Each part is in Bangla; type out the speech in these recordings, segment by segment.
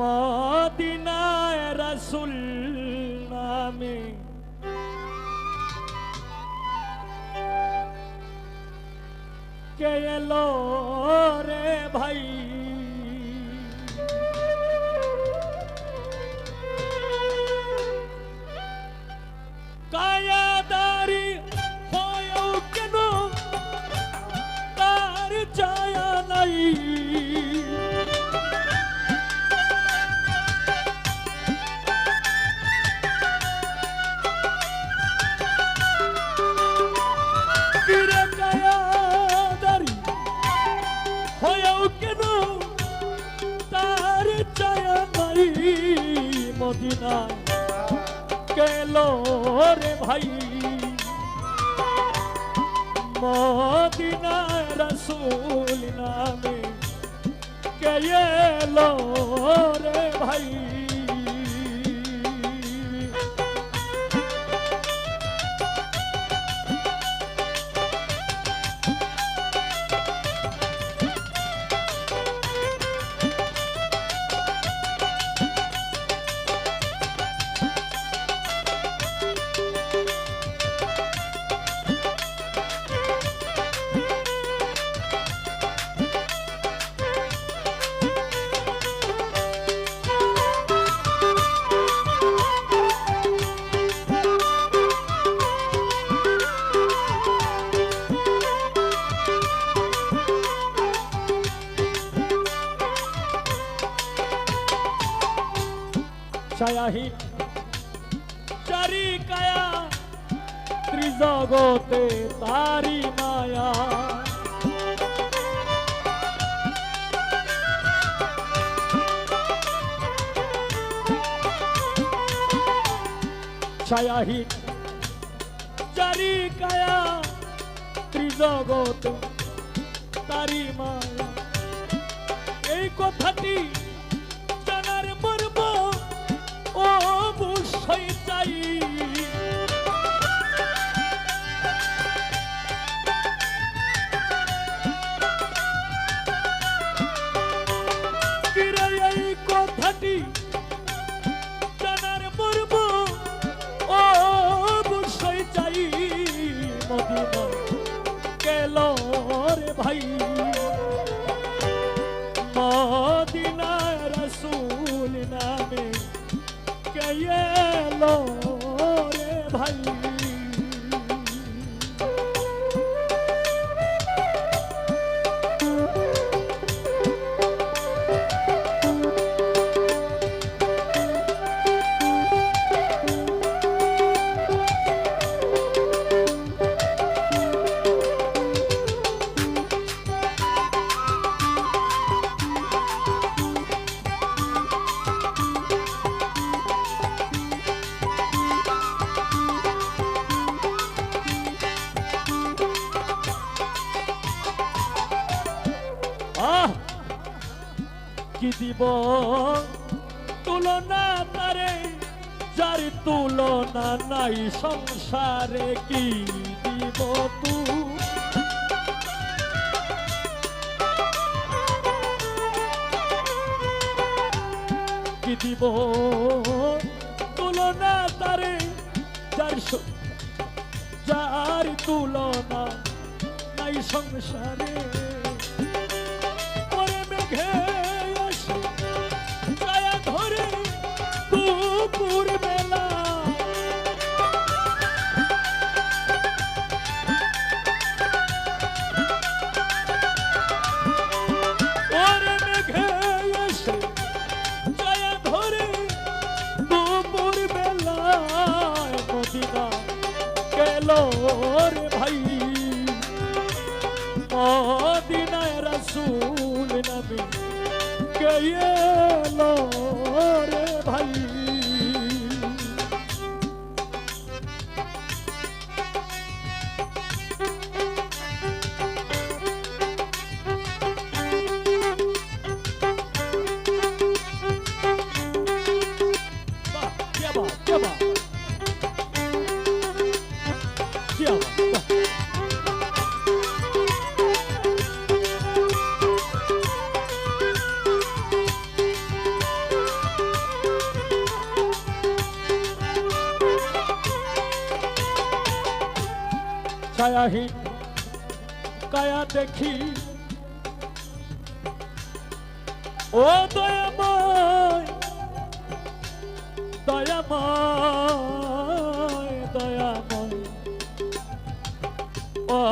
মদিনায় রসুল নামে। কে লো রে ভাই? ভাই। মদিনা রসুল নামে কে লো রে ভাই? ছায়াহীন চারি কায়া ত্রিজগতে তারি মায়া ছায়াহীন চারি কায়া ত্রিজগতে তারি মায়া এই কথাটি গেলো কি দিব। তুলনা তারে যার তুলনা নাই, সংসারে কি দিব তু? কি দিব? তুলনা তারে যার যার তুলনা নাই, সংসারে রসুল নবী গেল রে ভাই? ছায়াহীন কায়া দেখি। ও দয়াময় দয়াময় দয়াময়। ও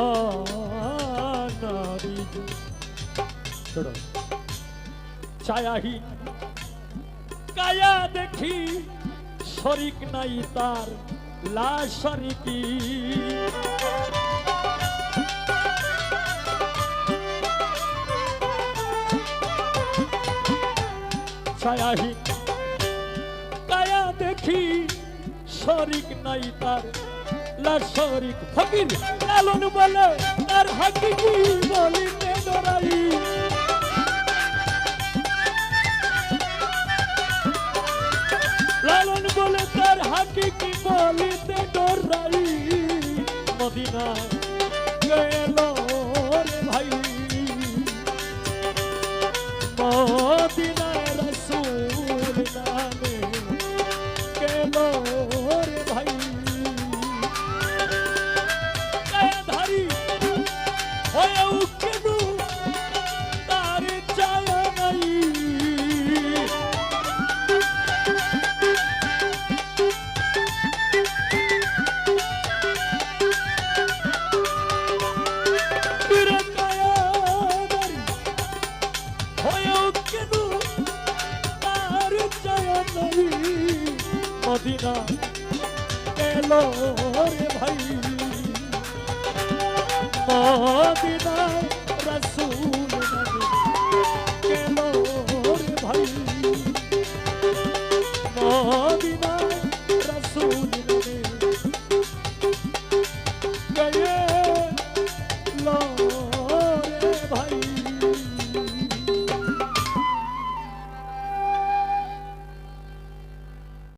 নারী শোনো, ছায়াহীন, কায়া দেখি, শরিক নাই তার লা শরিকি ছায়াহীন কায়া দেখি শরিক নাই তার। লা শরিক ফকির, লালন বলে, তার হাকিকি বলিতে ডরাই লালন বলে, তার হাকিকি বলিতে ডরাই মদিনা গেল এলো রে ভাই। মদিনা রসুল